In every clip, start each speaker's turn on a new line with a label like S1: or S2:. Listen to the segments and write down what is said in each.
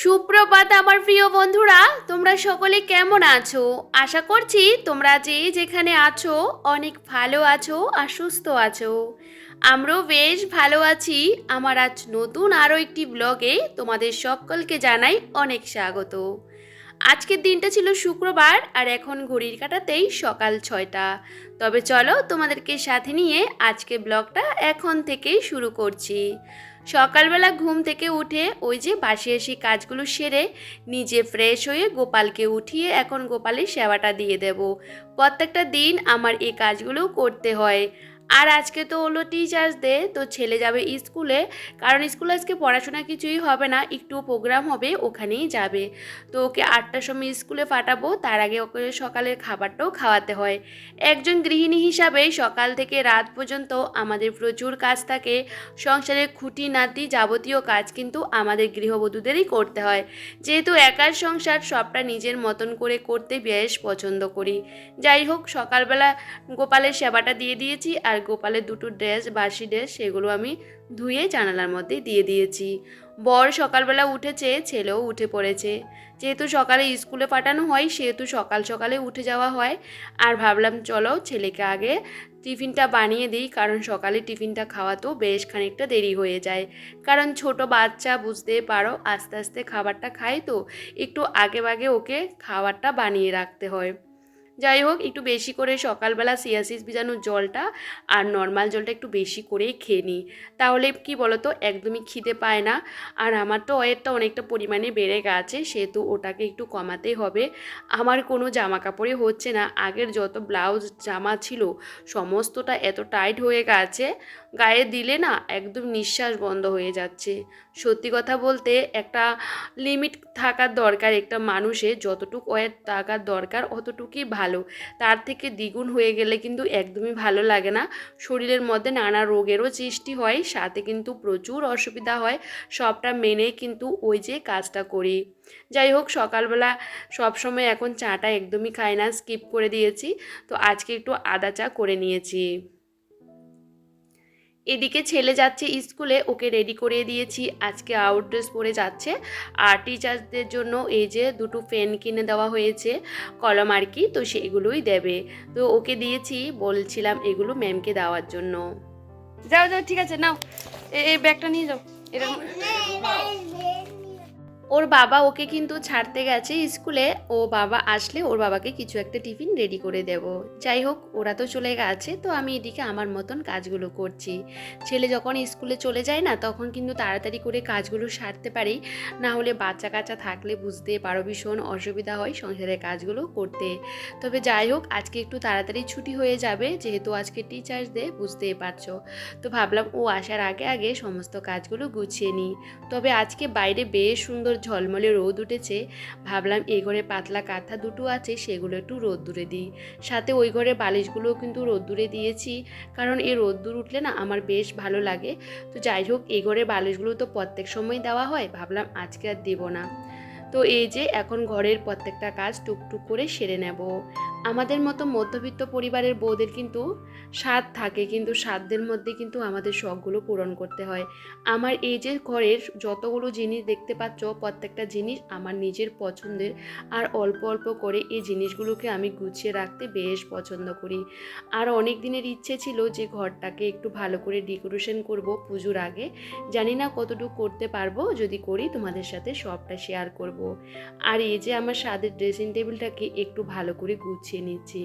S1: সুপ্রভাত আমার প্রিয় বন্ধুরা, তোমরা সকলে কেমন আছো? আশা করছি তোমরা যে যেখানে আছো অনেক ভালো আছো আর সুস্থ আছো। আমরাও বেশ ভালো আছি। আমার আজ নতুন আরও একটি ব্লগে তোমাদের সকলকে জানাই অনেক স্বাগত। আজকের দিনটা ছিল শুক্রবার আর এখন ঘড়ির কাটাতেই সকাল ছয়টা। তবে চলো তোমাদেরকে সাথে নিয়ে আজকে ব্লগটা এখন থেকেই শুরু করছি। সকালবেলা ঘুম থেকে উঠে ওই যে বাসি আসি কাজগুলো সেরে নিজে ফ্রেশ হয়ে গোপালকে উঠিয়ে এখন গোপালের সেবাটা দিয়ে দেব। প্রত্যেকটা দিন আমার এই কাজগুলো করতে হয়। আর আজকে তো হলো টিচার্স ডে তো ছেলে যাবে স্কুলে। কারণ স্কুলে আজকে পড়াশোনা কিছুই হবে না, একটু প্রোগ্রাম হবে, ওখানেই যাবে। তো ওকে আটটার সময় স্কুলে পাঠাবো, তার আগে ওকে সকালের খাবারটাও খাওয়াতে হয়। একজন গৃহিণী হিসাবে সকাল থেকে রাত পর্যন্ত আমাদের প্রচুর কাজ থাকে। সংসারের খুঁটি নাতি যাবতীয় কাজ কিন্তু আমাদের গৃহবধূদেরই করতে হয়। যেহেতু একার সংসার, সবটা নিজের মতন করে করতে বেশ পছন্দ করি। যাই হোক, সকালবেলা গোপালের সেবাটা দিয়ে দিয়েছি আর গোপালের দুটো ড্রেস, বাসি ড্রেস, সেগুলো আমি ধুয়ে জানালার মধ্যে দিয়ে দিয়েছি। বর সকালবেলা উঠেছে, ছেলেও উঠে পড়েছে। যেহেতু সকালে স্কুলে পাঠানো হয়, সেহেতু সকাল সকালে উঠে যাওয়া হয়। আর ভাবলাম, চলো ছেলেকে আগে টিফিনটা বানিয়ে দিই, কারণ সকালে টিফিনটা খাওয়াতেও বেশ খানিকটা দেরি হয়ে যায়। কারণ ছোট বাচ্চা, বুঝতে পারো, আস্তে আস্তে খাবারটা খায় তো, একটু আগে বাগে ওকে খাবারটা বানিয়ে রাখতে হয়। যাই হোক, একটু বেশি করে সকালবেলা সিয়াসিস ভিজানোর জলটা আর নর্মাল জলটা একটু বেশি করেই খেয়ে নিই। তাহলে কি বলতো, একদমই খিদে পায় না। আর আমার তো ওয়েটটা অনেকটা পরিমাণে বেড়ে গেছে, সেহেতু ওটাকে একটু কমাতে হবে। আমার কোনো জামা কাপড়ে হচ্ছে না। আগের যত ব্লাউজ, জামা ছিল, সমস্তটা এত টাইট হয়ে গেছে, গায়ে দিলে না একদম নিঃশ্বাস বন্ধ হয়ে যাচ্ছে। সত্যি কথা বলতে একটা লিমিট থাকার দরকার একটা মানুষের, যতটুকু ওয়েট থাকার দরকার, অতটুকুই ভালো। তার থেকে দ্বিগুণ হয়ে গেলে কিন্তু একদমই ভালো লাগে না। শরীরের মধ্যে নানা রোগেরও সৃষ্টি হয়, সাথে কিন্তু প্রচুর অসুবিধা হয়। সবটা মেনে কিন্তু ওই যে কাজটা করি। যাই হোক, সকালবেলা সবসময় এখন চাটা একদমই খাই না, স্কিপ করে দিয়েছি। তো আজকে একটু আদা চা করে নিয়েছি। এদিকে ছেলে যাচ্ছে স্কুলে ওকে রেডি করে দিয়েছি আজকে আউট ড্রেস পরে যাচ্ছে আর টিচারদের জন্য এই যে দুটো ফ্যান কিনে দেওয়া হয়েছে কলম আর কি তো সেগুলোই দেবে তো ওকে দিয়েছি বলছিলাম এগুলো ম্যামকে দেওয়ার জন্য যাও যাও ঠিক আছে নাও এই ব্যাগটা নিয়ে যাও এরকম ওর বাবা ওকে কিন্তু ছাড়তে গেছে স্কুলে, ও বাবা আসলে ওর বাবাকে কিছু একটা টিফিন রেডি করে দেব। যাই হোক, ওরা তো চলে গেছে, তো আমি এদিকে আমার মতন কাজগুলো করছি। ছেলে যখন স্কুলে চলে যায় না, তখন কিন্তু তাড়াতাড়ি করে কাজগুলো সারতে পারি। না হলে বাচ্চা কাচ্চা থাকলে বুঝতে পারো ভীষণ অসুবিধা হয় সংসারের কাজগুলো করতে। তবে যাই হোক, আজকে একটু তাড়াতাড়ি ছুটি হয়ে যাবে, যেহেতু আজকে টিচার্স ডে বুঝতেই পারছ। তো ভাবলাম ও আসার আগে আগে সমস্ত কাজগুলো গুছিয়ে নিই। তবে আজকে বাইরে বেশ সুন্দর ঝলমলে রোদ উঠেছে, ভাবলাম এই ঘরে পাতলা কাঁথা দুটো আছে, সেগুলো একটু রোদ্দুরে দিই। সাথে ওই ঘরে বালিশগুলোও কিন্তু রোদ্দুরে দিয়েছি, কারণ এই রোদ্দুর উঠলে না আমার বেশ ভালো লাগে। তো যাই হোক এই ঘরে বালিশগুলো তো প্রত্যেক সময় দেওয়া হয়, ভাবলাম আজকে আর দেবো না। তো এই যে এখন ঘরের প্রত্যেকটা কাজ টুকটুক করে সেরে নেব। আমাদের মতো মধ্যবিত্ত পরিবারের বউদের কিন্তু স্বাদ থাকে, কিন্তু স্বাদের মধ্যে কিন্তু আমাদের শখগুলো পূরণ করতে হয়। আমার এই যে ঘরের যতগুলো জিনিস দেখতে পাচ্ছ, প্রত্যেকটা জিনিস আমার নিজের পছন্দের, আর অল্প অল্প করে এই জিনিসগুলোকে আমি গুছিয়ে রাখতে বেশ পছন্দ করি। আর অনেক দিনের ইচ্ছে ছিল যে ঘরটাকে একটু ভালো করে ডেকোরেশন করব পুজোর আগে। জানি না কতটুকু করতে পারব, যদি করি তোমাদের সাথে সবটা শেয়ার করব। আর এই যে আমার স্বাদের ড্রেসিং টেবিলটাকে একটু ভালো করে গুছিয়ে নিচ্ছি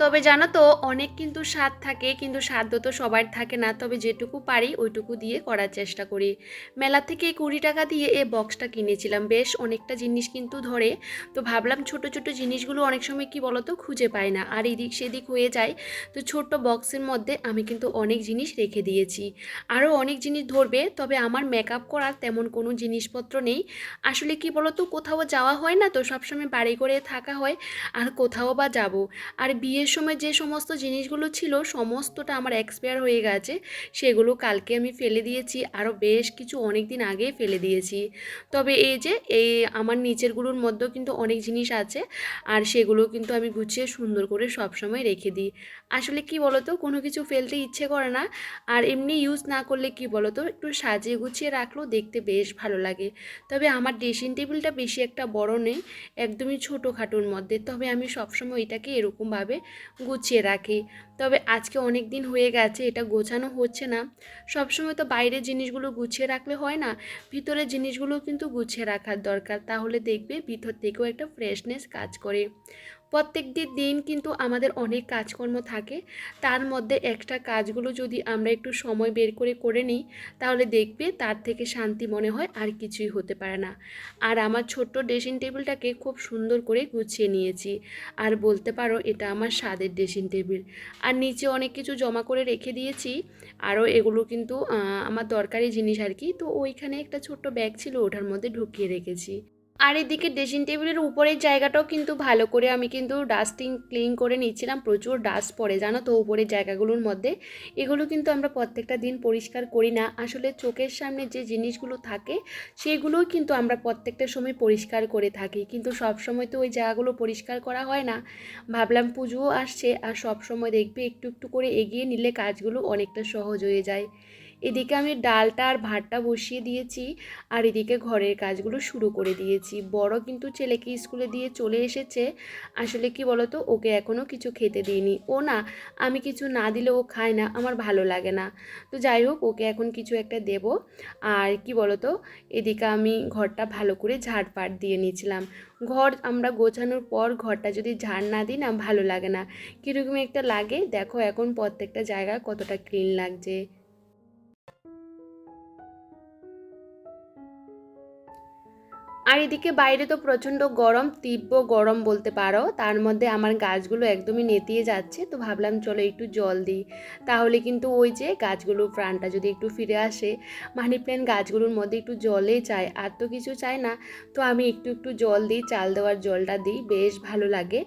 S1: তবে জানো তো, অনেক কিন্তু স্বাদ থাকে, কিন্তু সাধ্য তো সবার থাকে না। তবে যেটুকু পারি, ওইটুকু দিয়ে করার চেষ্টা করি। মেলা থেকে কুড়ি টাকা দিয়ে এই বক্সটা কিনেছিলাম। বেশ অনেকটা জিনিস কিন্তু ধরে। তো ভাবলাম ছোট ছোট জিনিসগুলো অনেক সময় কি বলতো, খুঁজে পাই না। আর এদিক সেদিক হয়ে যায়। তো ছোট্ট বক্সের মধ্যে আমি কিন্তু অনেক জিনিস রেখে দিয়েছি। আরও অনেক জিনিস ধরবে, তবে আমার মেকআপ করার তেমন কোনো জিনিসপত্র নেই। আসলে কি বলতো, কোথাও যাওয়া হয় না তো সবসময় বাড়ি করে থাকা হয়, আর কোথাও বা যাব। আর বিয়ে বিয়ের সময় যে সমস্ত জিনিসগুলো ছিল সমস্তটা আমার এক্সপায়ার হয়ে গেছে, সেগুলো কালকে আমি ফেলে দিয়েছি। আরও বেশ কিছু অনেক দিন আগে ফেলে দিয়েছি। তবে এই যে, এই আমার নিচেরগুলোর মধ্যেও কিন্তু অনেক জিনিস আছে আর সেগুলো কিন্তু আমি গুছিয়ে সুন্দর করে সবসময় রেখে দিই। আসলে কি বলতো, কোনো কিছু ফেলতে ইচ্ছে করে না আর এমনি ইউজ না করলে কি বলতো, একটু সাজিয়ে গুছিয়ে রাখলেও দেখতে বেশ ভালো লাগে। তবে আমার ড্রেসিং টেবিলটা বেশি একটা বড় নেই, একদমই ছোটোখাটোর মধ্যে। তবে আমি সবসময় এটাকে এরকমভাবে গুছিয়ে রাখি। তবে আজকে অনেক দিন হয়ে গেছে, এটা গোছানো হচ্ছে না। সবসময় তো বাইরের জিনিসগুলো গুছিয়ে রাখলে হয় না, ভিতরের জিনিসগুলো কিন্তু গুছিয়ে রাখার দরকার। তাহলে দেখবে ভিতর থেকেও একটা ফ্রেশনেস কাজ করে। প্রত্যেকটি দিন কিন্তু আমাদের অনেক কাজকর্ম থাকে। তার মধ্যে একটা কাজগুলো যদি আমরা একটু সময় বের করে করে নিই, তাহলে দেখবে তার থেকে শান্তি মনে হয়, আর কিছুই হতে পারে না। আর আমার ছোট্ট ড্রেসিং টেবিলটাকে খুব সুন্দর করে গুছিয়ে নিয়েছি। আর বলতে পারো, এটা আমার স্বাদের ড্রেসিং টেবিল আর নিচে অনেক কিছু জমা করে রেখে দিয়েছি। আরও এগুলো কিন্তু আমার দরকারি জিনিস আর কি। তো ওইখানে একটা ছোট্ট ব্যাগ ছিল, ওটার মধ্যে ঢুকিয়ে রেখেছি। আর এদিকে ড্রেসিং টেবিলের উপরের জায়গাটাও কিন্তু ভালো করে আমি কিন্তু ডাস্টিং ক্লিন করে নিচ্ছিলাম। প্রচুর ডাস্ট পড়ে, জানো তো, উপরের জায়গাগুলোর মধ্যে। এগুলো কিন্তু আমরা প্রত্যেকটা দিন পরিষ্কার করি না। আসলে চোখের সামনে যে জিনিসগুলো থাকে সেগুলোও কিন্তু আমরা প্রত্যেকটা সময় পরিষ্কার করে থাকি। কিন্তু সব সময় তো ওই জায়গাগুলো পরিষ্কার করা হয় না। ভাবলাম পুজোও আসছে, আর সব সময় দেখবে একটু একটু করে এগিয়ে নিলে কাজগুলো অনেকটা সহজ হয়ে যায়। এদিকে আমি ডালটা আর ভাতটা বসিয়ে দিয়েছি, আর এদিকে ঘরের কাজগুলো শুরু করে দিয়েছি। বড় কিন্তু ছেলেকে স্কুলে দিয়ে চলে এসেছে। আসলে কি বলতো, ওকে এখনও কিছু খেতে দিইনি। ও না, আমি কিছু না দিলে ও খায় না, আমার ভালো লাগে না। তো যাই হোক, ওকে এখন কিছু একটা দেব। আর কি বলতো, এদিকে আমি ঘরটা ভালো করে ঝাড়পাট দিয়ে নিয়েছিলাম। ঘর আমরা গোছানোর পর ঘরটা যদি ঝাড় না দিই না, ভালো লাগে না। কীরকম একটা লাগে, দেখো এখন প্রত্যেকটা জায়গা কতটা ক্লিন লাগছে। আর এদিকে বাইরে তো প্রচণ্ড গরম, তীব্র গরম বলতে পারো। তার মধ্যে আমার গাছগুলো একদমই নেতিয়ে যাচ্ছে, তো ভাবলাম চলো একটু জল দিই। তাহলে কিন্তু ওই যে গাছগুলোর প্রাণটা যদি একটু ফিরে আসে, মানি প্ল্যান্ট গাছগুলোর মধ্যে একটু জলে চায়, আর তো কিছু চায় না, তো আমি একটু একটু জল দিই, চাল দেওয়ার জলটা দিই, বেশ ভালো লাগে।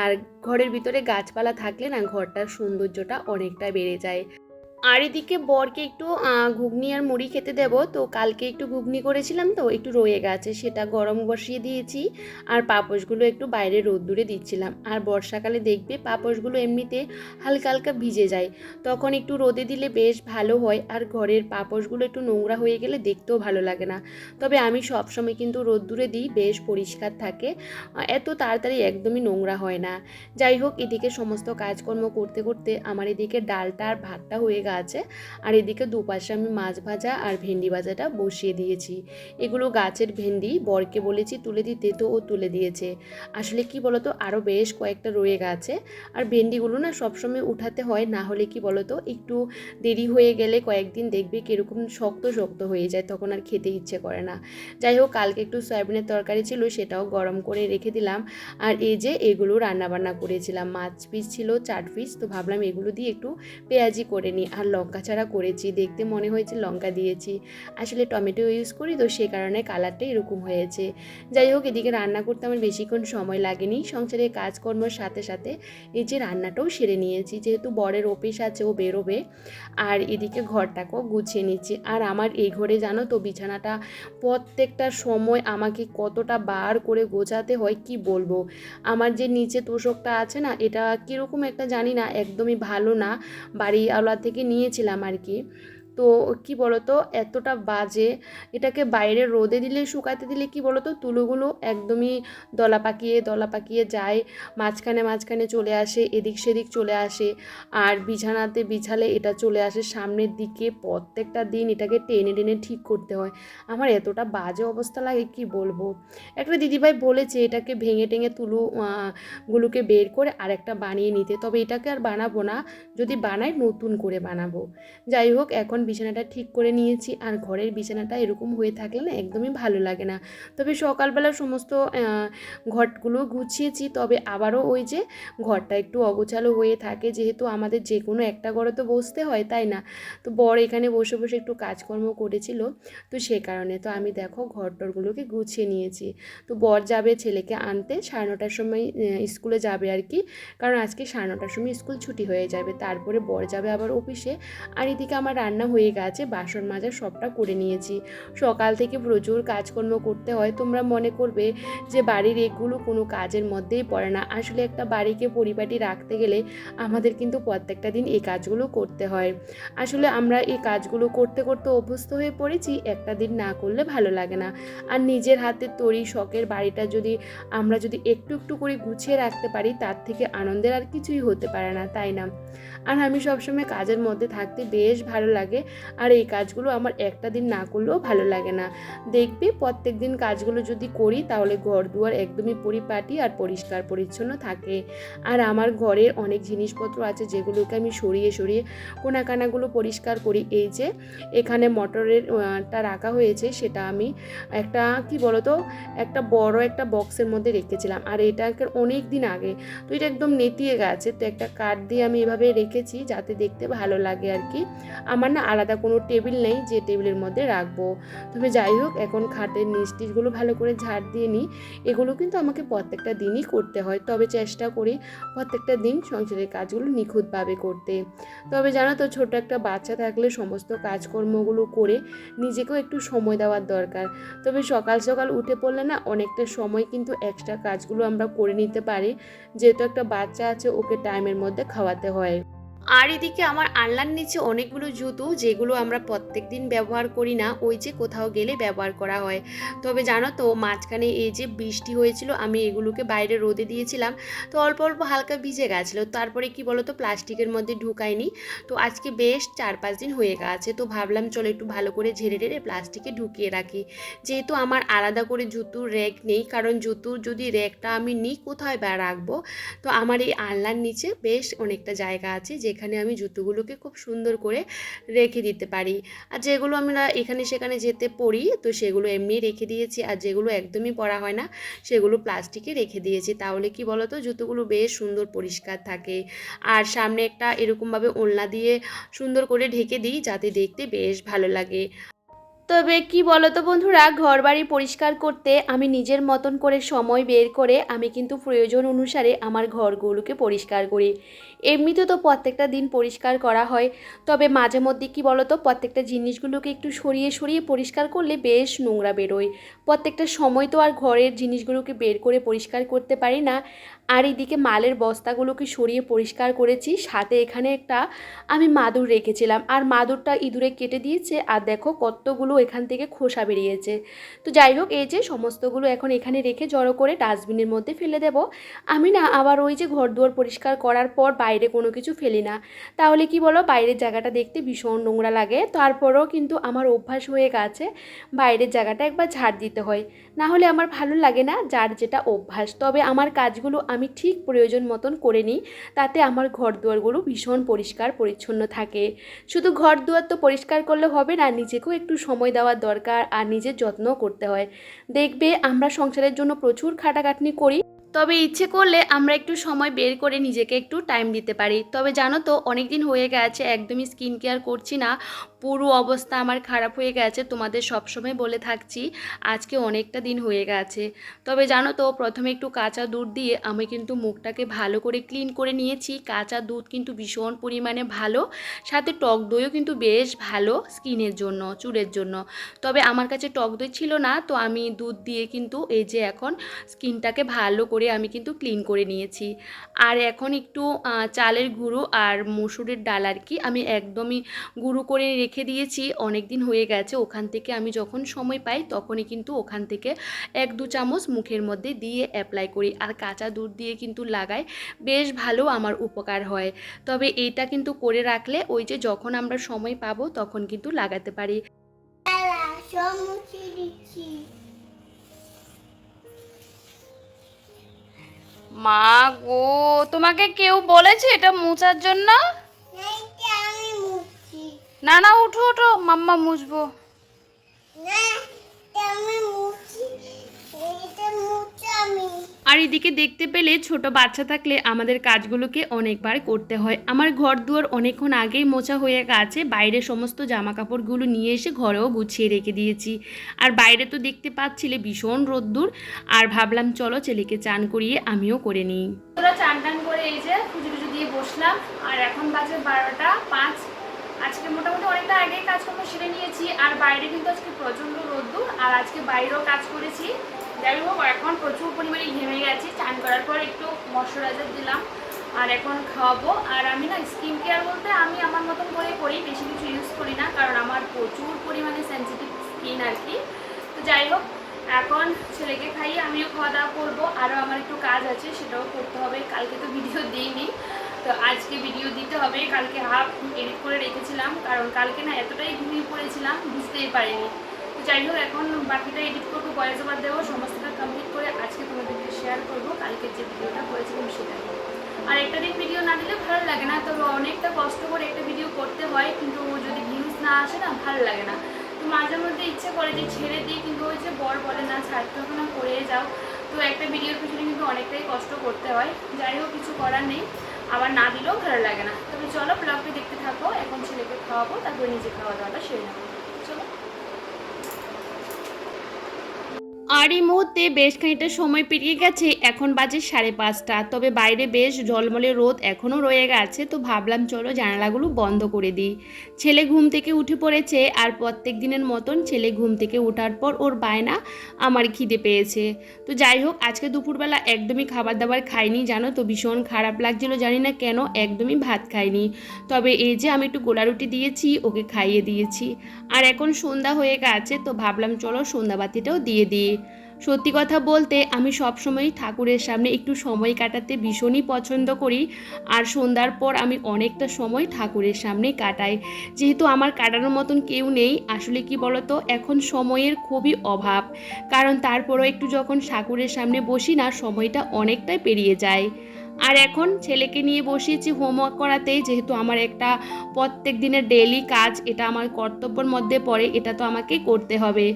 S1: আর ঘরের ভিতরে গাছপালা থাকলে না ঘরটার সৌন্দর্যটা অনেকটা বেড়ে যায়। আর এদিকে বরকে একটু ঘুগনি আর মুড়ি খেতে দেব। তো কালকে একটু ঘুগনি করেছিলাম তো, একটু রয়ে গেছে, সেটা গরম বসিয়ে দিয়েছি। আর পাপোশগুলো একটু বাইরে রোদ্দুরে দিচ্ছিলাম। আর বর্ষাকালে দেখবে পাপোশগুলো এমনিতে হালকা হালকা ভিজে যায়। তখন একটু রোদে দিলে বেশ ভালো হয়। আর ঘরের পাপোশগুলো একটু নোংরা হয়ে গেলে দেখতেও ভালো লাগে না। তবে আমি সবসময় কিন্তু রোদ্দুরে দিই, বেশ পরিষ্কার থাকে। এত তাড়াতাড়ি একদমই নোংরা হয় না। যাই হোক, এদিকে সমস্ত কাজকর্ম করতে করতে আমার এদিকে ডালটা আর ভাতটা হয়ে গেছে আর এদিকে দুপাশে আমি মাছ ভাজা আর ভেন্ডি ভাজাটা বসিয়ে দিয়েছি। এগুলো গাছের ভেন্ডি, বরকে বলেছি তুলে দিতে, তো ও তুলে দিয়েছে। আসলে কি বলতো আরও বেশ কয়েকটা রয়ে গেছে। আর ভেন্ডিগুলো না সবসময় উঠাতে হয়, না হলে কি বলতো, একটু দেরি হয়ে গেলে কয়েকদিন দেখবে কীরকম শক্ত শক্ত হয়ে যায়, তখন আর খেতে ইচ্ছে করে না। যাই হোক, কালকে একটু সয়াবিনের তরকারি ছিল, সেটাও গরম করে রেখে দিলাম। আর এই যে এগুলো রান্নাবান্না করেছিলাম, মাছ পিস ছিল, চাট পিস, তো ভাবলাম এগুলো দিয়ে একটু পেঁয়াজি করে নিই। আর লঙ্কা ছাড়া করেছি। দেখতে মনে হয়েছে লঙ্কা দিয়েছি। আসলে টমেটো ইউজ করি তো সেই কারণে কালারটা এরকম হয়েছে। যাই হোক, এদিকে রান্না করতে আমার বেশিক্ষণ সময় লাগেনি। সংসারের কাজকর্মের সাথে সাথে এই যে রান্নাটাও সেরে নিয়েছি। যেহেতু বরের অফিস আছে, ও বেরোবে। আর এদিকে ঘরটাকেও গুছিয়ে নিচ্ছি। আর আমার এই ঘরে জানো তো বিছানাটা প্রত্যেকটা সময় আমাকে কতটা বার করে গোছাতে হয়, কি বলব? আমার যে নিচে তোষকটা আছে না, এটা কীরকম একটা জানি না, একদমই ভালো না। বাড়িওয়ালা থেকে নিয়েছিলাম আর কি। তো কি বলতো? এতটা বাজে। এটাকে বাইরে রোদে দিলে, শুকাতে দিলে কি বলতো? তুলোগুলো একদমই দলা পাকিয়ে দলা পাকিয়ে যায়। মাঝখানে মাঝখানে চলে আসে, এদিক সেদিক চলে আসে। আর বিছানাতে বিছালে এটা চলে আসে। সামনের দিকে প্রত্যেকটা দিন এটাকে টেনে টেনে ঠিক করতে হয়। আমার এতটা বাজে অবস্থা লাগে, কি বলব? একটা দিদিভাই বলেছে, এটাকে ভেঙে টেঙে তুলো গুলোকে বের করে আরেকটা বানিয়ে নিতে। তবে এটাকে আর বানাবো না। যদি বানাই, নতুন করে বানাবো। যাই হোক, এখন বিছানাটা ঠিক করে নিয়েছি আর ঘরের বিছানাটা এরকম হয়ে থাকলে না একদমই ভালো লাগে না। তবে সকালবেলা সমস্ত আহ, ঘরগুলো গুছিয়েছি তবে আবারও ওই যে ঘরটা একটু অগোছালো হয়ে থাকে যেহেতু আমাদের যে কোনো একটা ঘরে তো বসতে হয় তাই না? তো বর এখানে বসে বসে একটু কাজকর্ম করেছিল তো সে কারণে তো আমি দেখো ঘর টরগুলোকে গুছিয়ে নিয়েছি। তো বর যাবে ছেলেকে আনতে সাড়ে নটার সময় স্কুলে যাবে আর কি কারণ আজকে সাড়ে নটার সময় স্কুল ছুটি হয়ে যাবে তারপরে বর যাবে আবার অফিসে আর এদিকে আমার রান্না হয়ে গেছে, বাসন মাজা সবটা করে নিয়েছি। সকাল থেকে প্রচুর কাজকর্ম করতে হয়। তোমরা মনে করবে যে বাড়ির এগুলো কোনো কাজের মধ্যেই পড়ে না। আসলে একটা বাড়িকে পরিপাটি রাখতে গেলে আমাদের কিন্তু প্রত্যেকটা দিন এই কাজগুলো করতে হয়। আসলে আমরা এই কাজগুলো করতে করতে অভ্যস্ত হয়ে পড়েছি, একটা দিন না করলে ভালো লাগে না। আর নিজের হাতে তৈরি, শখের বাড়িটা যদি আমরা যদি একটু একটু করে গুছিয়ে রাখতে পারি, তার থেকে আনন্দের আর কিছুই হতে পারে না, তাই না? আর আমি সবসময় কাজের মধ্যে থাকতে বেশ ভালো লাগে। আর এই কাজগুলো আমার একটা দিন না করলেও ভালো লাগে না। দেখবি প্রত্যেক দিন কাজগুলো যদি করি তাহলে ঘর দুয়ার একদমই পরিপাটি আর পরিষ্কার পরিচ্ছন্ন থাকে। আর আমার ঘরে অনেক জিনিসপত্র আছে যেগুলোকে আমি সরিয়ে সরিয়ে কোনাকানাগুলো পরিষ্কার করি। এই যে এখানে মটরের টা রাখা হয়েছে সেটা আমি একটা, কি বলতো, একটা বড় একটা বক্সের মধ্যে রেখেছিলাম। আর এটা অনেক দিন আগে। তো এটা একদম নেতিয়ে গেছে। তো একটা কাঠ দিয়ে আমি এভাবে রেখেছি যাতে দেখতে ভালো লাগে আর কি। আমার না আলাদা কোনো টেবিল নেই, যে টেবিলের মধ্যে রাখব। তবে যাই হোক, এখন খাটের নিচ ভালো করে ঝাড় দিয়ে নিই। এগুলো কিন্তু আমাকে প্রত্যেকটা দিনই করতে হয়। তবে চেষ্টা করি প্রত্যেকটা দিন সংসারের কাজগুলো নিখুঁতভাবে করতে। তবে জানো তো ছোট একটা বাচ্চা থাকলে সমস্ত কাজকর্মগুলো করে নিজেকেও একটু সময় দেওয়ার দরকার। তবে সকাল সকাল উঠে পড়লে না অনেকটা সময় কিন্তু এক্সট্রা কাজগুলো আমরা করে নিতে পারি। যেহেতু একটা বাচ্চা আছে, ওকে টাইমের মধ্যে খাওয়াতে হয়। আর এদিকে আমার আনলার নিচে অনেকগুলো জুতো, যেগুলো আমরা প্রত্যেক দিন ব্যবহার করি না, ওই যে কোথাও গেলে ব্যবহার করা হয়। তবে জানো তো, মাঝখানে এই যে বৃষ্টি হয়েছিল, আমি এগুলোকে বাইরে রোদে দিয়েছিলাম। তো অল্প অল্প হালকা ভিজে গেছিল, তারপরে কি বলো তো প্লাস্টিকের মধ্যে ঢুকায়নি তো আজকে বেশ চার পাঁচ দিন হয়ে গেছে, তো ভাবলাম চলো একটু ভালো করে ঝেড়ে ঝেড়ে প্লাস্টিকে ঢুকিয়ে রাখি। যেহেতু আমার আলাদা করে জুতোর র্যাক নেই, কারণ জুতোর যদি র্যাকটা আমি নিই, কোথায় বা রাখব? তো আমার এই আলনার নিচে বেশ অনেকটা জায়গা আছে যেখানে আমি জুতোগুলোকে খুব সুন্দর করে রেখে দিতে পারি। আর যেগুলো আমরা এখানে সেখানে যেতে পড়ি তো সেগুলো এমনি রেখে দিয়েছি। আর যেগুলো একদমই পরা হয় না, সেগুলো প্লাস্টিকে রেখে দিয়েছি। তাহলে কি বলো তো জুতোগুলো বেশ সুন্দর পরিষ্কার থাকে। আর সামনে একটা এরকমভাবে ওলনা দিয়ে সুন্দর করে ঢেকে দিই, যাতে দেখতে বেশ ভালো লাগে। তবে কি বলো তো বন্ধুরা ঘর বাড়ি পরিষ্কার করতে আমি নিজের মতন করে সময় বের করে আমি কিন্তু প্রয়োজন অনুসারে আমার ঘরগুলোকে পরিষ্কার করি। এমনিতে তো প্রত্যেকটা দিন পরিষ্কার করা হয়। তবে মাঝে মধ্যে কি বলো তো প্রত্যেকটা জিনিসগুলোকে একটু সরিয়ে সরিয়ে পরিষ্কার করলে বেশ নোংরা বেরোয়। প্রত্যেকটা সময় তো আর ঘরের জিনিসগুলোকে বের করে পরিষ্কার করতে পারি না। আর এদিকে মালের বস্তাগুলোকে সরিয়ে পরিষ্কার করেছি। সাথে এখানে একটা আমি মাদুর রেখেছিলাম। আর মাদুরটা ইঁদুরে কেটে দিয়েছে। আর দেখো কতগুলো এখান থেকে খোসা বেরিয়েছে। তো যাই হোক, এই যে সমস্তগুলো এখন এখানে রেখে জড়ো করে ডাস্টবিনের মধ্যে ফেলে দেব। আমি না আবার ওই যে ঘর দুয়ার পরিষ্কার করার পর বাইরে কোনো কিছু ফেলি না। তাহলে কি বলো? বাইরের জায়গাটা দেখতে ভীষণ নোংরা লাগে। তারপরেও কিন্তু আমার অভ্যাস হয়ে গেছে বাইরের জায়গাটা একবার ঝাড় দিতে হয়। না হলে আমার ভালো লাগে না যার যেটা অভ্যাস। তবে আমার কাজগুলো আমি ঠিক প্রয়োজন মতন করে নিই। তাতে আমার ঘর দুয়ারগুলো ভীষণ পরিষ্কার, পরিচ্ছন্ন থাকে। শুধু ঘর দুয়ার তো পরিষ্কার করলে হবে না, নিজেকেও একটু সময় দেওয়ার দরকার আর নিজের যত্ন করতে হয়। দেখবে আমরা সংসারের জন্য প্রচুর খাটাখাটনি করি। তবে ইচ্ছে করলে আমরা একটু সময় বের করে নিজেকে একটু টাইম দিতে পারি। তবে জানো তো অনেক দিন হয়ে গেছে, একদমই স্কিন কেয়ার করছি না। পুরো অবস্থা আমার খারাপ হয়ে গেছে, তোমাদের সবসময় বলে থাকছি, আজকে অনেকটা দিন হয়ে গেছে। তবে জানো তো, প্রথমে একটু কাঁচা দুধ দিয়ে আমি কিন্তু মুখটাকে ভালো করে ক্লিন করে নিয়েছি। কাঁচা দুধ কিন্তু ভীষণ পরিমাণে ভালো, সাথে টক দইও কিন্তু বেশ ভালো স্কিনের জন্য, চুলের জন্য। তবে আমার কাছে টক দই ছিল না, তো আমি দুধ দিয়ে কিন্তু এই যে এখন স্কিনটাকে ভালো করে আমি কিন্তু ক্লিন করে নিয়েছি। আর এখন একটু চালের গুঁড়ো আর মসুরের ডাল আর কি আমি একদমই গুঁড়ো করে রেখে দিয়েছি। অনেক দিন হয়ে গেছে, ওখান থেকে আমি যখন সময় পাই তখনই কিন্তু ওখান থেকে এক দু চামচ মুখের মধ্যে দিয়ে অ্যাপ্লাই করি। আর কাঁচা দুধ দিয়ে কিন্তু লাগাই, বেশ ভালো আমার উপকার হয়। তবে এইটা কিন্তু করে রাখলে ওই যে যখন আমরা সময় পাবো তখন কিন্তু লাগাতে পারি।
S2: মা গো তোমাকে কেউ বলেছে এটা মোচার জন্য? না না উঠো উঠো মাম্মা মুছবো।
S3: না আমি মুছি।
S1: আর এদিকে দেখতে পেলে ছোট বাচ্চা থাকলে আমাদের কাজগুলোকে অনেকবার করতে হয়। আমার ঘর দুয়ার অনেকক্ষণ আগেই মোছা হয়ে গেছে বাইরে সমস্ত জামা কাপড়গুলো নিয়ে এসে ঘরেও গুছিয়ে রেখে দিয়েছি। আর বাইরে তো দেখতে পাচ্ছিলে ভীষণ রোদ্দুর আর ভাবলাম চলো ছেলেকে চান করিয়ে আমিও করে নিই। তোরা চান টান করে এই যে পুজো টুজো দিয়ে বসলাম আর এখন বাজে বারোটা পাঁচ। আজকে মোটামুটি অনেকটা আগেই কাজকর্ম সেরে নিয়েছি আর বাইরে কিন্তু আজকে প্রচণ্ড রোদ্দুর আর আজকে বাইরেও কাজ করেছি। যাই হোক, এখন প্রচুর পরিমাণে ঘেমে গেছি। চান করার পর একটু ময়শ্চারাইজার দিলাম আর এখন খাওয়াবো। আর আমি না স্কিন কেয়ার বলতে আমি আমার মতন করে করি, বেশি কিছু ইউজ করি না, কারণ আমার প্রচুর পরিমাণে সেন্সিটিভ স্কিন আর কি। তো যাই হোক, এখন ছেলেকে খাইয়ে আমিও খাওয়া দাওয়া করব। আরও আমার একটু কাজ আছে, সেটাও করতে হবে। কালকে তো ভিডিও দিইনি। তো আজকে ভিডিও দিতে হবে। কালকে হাফ এডিট করে রেখেছিলাম, কারণ কালকে না এতটাই ঘুমিয়ে পড়েছিলাম, বুঝতেই পারিনি। যাই হোক, এখন বাকিটা এডিট করব ভয়েস ওভার দেবো, সমস্তটা কমপ্লিট করে আজকে তোমাদেরকে শেয়ার করব কালকে যে ভিডিওটা করেছিলাম সেটা আর একটা দিন ভিডিও না দিলে ভালো লাগে না, তবে অনেকটা কষ্ট করে একটা ভিডিও করতে হয়, কিন্তু যদি ভিউজ না আসে না, ভালো লাগে না। তো মাঝে মধ্যে ইচ্ছে করে যে ছেড়ে দিই, কিন্তু ওই যে বর বলে, না ছাড়তে হবে না করে যাও। তো একটা ভিডিওর পিছনে কিন্তু অনেকটাই কষ্ট করতে হয়। যাই হোক, কিছু করার নেই, আবার না দিলেও ভালো লাগে না। তবে চলো ব্লগটি দেখতে থাকো, এখন ছেলেকে খাওয়াবো, তারপরে নিজে খাওয়া দাওয়াটা সেরে নেব চলো আর এই মুহূর্তে বেশ খানিকটা সময় পেরিয়ে গেছে, এখন বাজে সাড়ে পাঁচটা। তবে বাইরে বেশ ঝলমলে রোদ এখনও রয়ে গেছে, তো ভাবলাম চলো জানালাগুলো বন্ধ করে দিই। ছেলে ঘুম থেকে উঠে পড়েছে আর প্রত্যেক দিনের মতন ছেলে ঘুম থেকে ওঠার পর ওর বায়না আমার খিদে পেয়েছে। তো যাই হোক, আজকে দুপুরবেলা একদমই খাবার দাবার খাইনি, জানো তো, ভীষণ খারাপ লাগছিল, জানি না কেন একদমই ভাত খাইনি। তবে এই যে আমি একটু গোলা রুটি দিয়েছি, ওকে খাইয়ে দিয়েছি। আর এখন সন্ধ্যা হয়ে গেছে, তো ভাবলাম চলো সন্ধ্যাবাতিটাও দিয়ে দিই। সত্যি কথা বলতে আমি সবসময় ঠাকুরের সামনে একটু সময় কাটাতে ভীষণই পছন্দ করি। আর সন্ধ্যার পর আমি অনেকটা সময় ঠাকুরের সামনে কাটাই। যেহেতু আমার কাটানোর মতন কেউ নেই, আসলে কি বলতো, এখন সময়ের খুবই অভাব। কারণ তারপরও একটু যখন ঠাকুরের সামনে বসি না, সময়টা অনেকটাই পেরিয়ে যায়। আর এখন ছেলেকে নিয়ে বসিয়েছি হোমওয়ার্ক করাতে, যেহেতু আমার একটা প্রত্যেক দিনের ডেইলি কাজ, এটা আমার কর্তব্যের মধ্যে পড়ে, এটা তো আমাকে করতে হবে।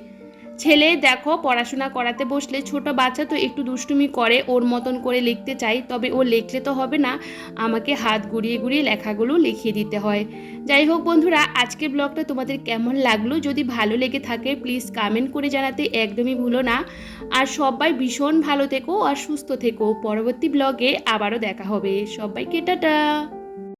S1: ছেলে দেখো, পড়াশোনা করাতে বসলে ছোট বাচ্চা তো একটু দুষ্টুমি করে, ওর মতন করে লিখতে চাই, তবে ও লিখলে তো হবে না। আমাকে হাত ঘুরিয়ে ঘুরিয়ে লেখাগুলো লিখিয়ে দিতে হয়। যাই হোক বন্ধুরা আজকে ব্লগটা তোমাদের কেমন লাগল? যদি ভালো লেগে থাকে প্লিজ কমেন্ট করে জানাতে একদমই ভুলো না। আর সবাই ভীষণ ভালো থেকো আর সুস্থ থেকো। পরবর্তী ব্লগে আবারও দেখা হবে। সবাইকে টাটা!